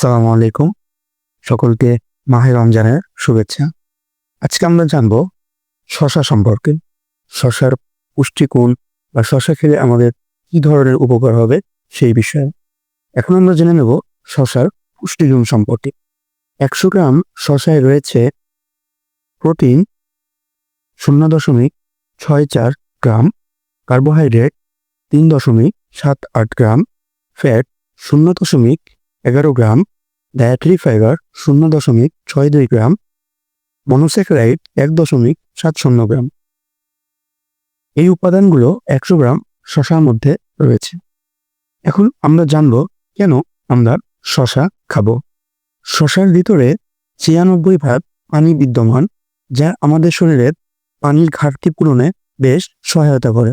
সালামু আলাইকুম। সকলকে মাহে রমজানের শুভেচ্ছা। আজকে আমরা জানব শশা সম্পর্কে। শশার পুষ্টিগুণ বা শশা খেলে আমাদের কি ধরনের উপকার হবে সেই বিষয়ে। এখন আমরা জেনে নেব শশার পুষ্টিগুণ সম্পর্কে। একশো গ্রাম শশায় রয়েছে প্রোটিন শূন্য দশমিক ছয় চার গ্রাম, কার্বোহাইড্রেট তিন দশমিক সাত আট গ্রাম, ফ্যাট শূন্য দশমিক এগারো গ্রাম ডায়েটারি ফাইবার শূন্য দশমিক ছয় দুই গ্রাম মনোস্যাকারাইড এক দশমিক সাত শূন্য গ্রাম। এই উপাদানগুলো একশো গ্রাম শশার মধ্যে রয়েছে। এখন আমরা জানব কেন আমরা শশা খাব। শশার ভিতরে ছিয়ানব্বই ভাগ পানি বিদ্যমান, যা আমাদের শরীরের পানির ঘাটতি পূরণে বেশ সহায়তা করে।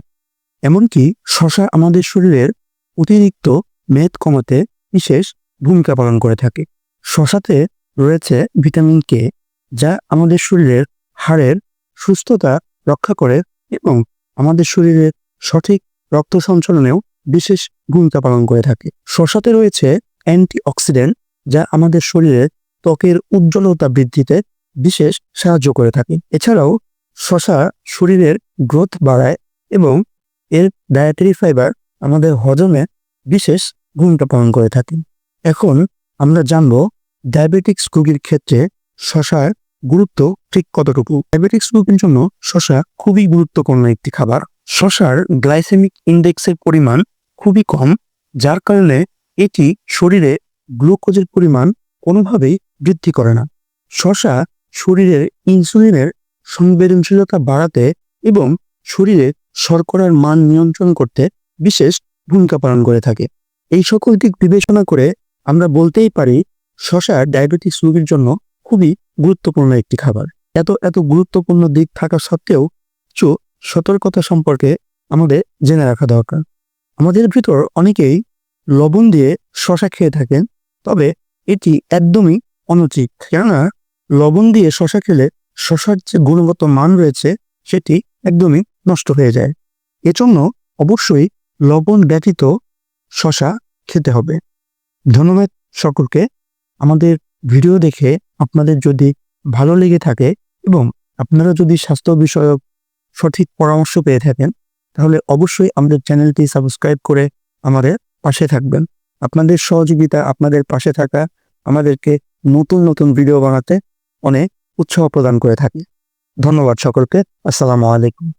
এমনকি শশা আমাদের শরীরের অতিরিক্ত মেদ কমাতে বিশেষ ভূমিকা পালন করে থাকে। শশাতে রয়েছে ভিটামিন কে, যা আমাদের শরীরের হাড়ের সুস্থতা রক্ষা করে এবং আমাদের শরীরের সঠিক রক্ত সঞ্চালনেও বিশেষ ভূমিকা পালন করে থাকে। শশাতে রয়েছে অ্যান্টিঅক্সিডেন্ট, যা আমাদের শরীরের ত্বকের উজ্জ্বলতা বৃদ্ধিতে বিশেষ সাহায্য করে থাকে। এছাড়াও শশা শরীরের গ্রোথ বাড়ায় এবং এর ডায়েটারি ফাইবার আমাদের হজমে বিশেষ ভূমিকা পালন করে থাকে। এখন আমরা জানব ডায়াবেটিক্স রোগীর ক্ষেত্রে শশার গুরুত্ব ঠিক কতটুকু? ডায়াবেটিক্স রোগীর জন্য শশা খুবই গুরুত্বপূর্ণ একটি খাবার। শশার গ্লাইসেমিক ইন্ডেক্সের পরিমাণ খুবই কম, যার কারণে এটি শরীরে গ্লুকোজের পরিমাণ কোনোভাবেই বৃদ্ধি করে না। শশা শরীরের ইনসুলিনের সংবেদনশীলতা বাড়াতে এবং শরীরে শর্করার মান নিয়ন্ত্রণ করতে বিশেষ ভূমিকা পালন করে থাকে। এই সকল দিক বিবেচনা করে আমরা বলতেই পারি, শশা ডায়াবেটিস রোগীর জন্য খুবই গুরুত্বপূর্ণ একটি খাবার। এত এত গুরুত্বপূর্ণ দিক থাকা সত্ত্বেও কিছু সতর্কতা সম্পর্কে আমাদের জেনে রাখা দরকার। আমাদের ভিতর অনেকেই লবণ দিয়ে শশা খেয়ে থাকেন, তবে এটি একদমই অনুচিত। কেননা, লবণ দিয়ে শশা খেলে শশার যে গুণগত মান রয়েছে, সেটি একদমই নষ্ট হয়ে যায়। এজন্য অবশ্যই লবণ ব্যতীত শশা খেতে হবে। ধন্যবাদ সকলকে। আমাদের ভিডিও দেখে আপনাদের যদি ভালো লেগে থাকে এবং আপনারা যদি স্বাস্থ্য বিষয়ক সঠিক পরামর্শ পেয়ে থাকেন, তাহলে অবশ্যই আমাদের চ্যানেলটি সাবস্ক্রাইব করে আমাদের পাশে থাকবেন। আপনাদের সহযোগিতা, আপনাদের পাশে থাকা, আমাদেরকে নতুন নতুন ভিডিও বানাতে অনেক উৎসাহ প্রদান করে থাকে। ধন্যবাদ সকলকে। আসসালামু আলাইকুম।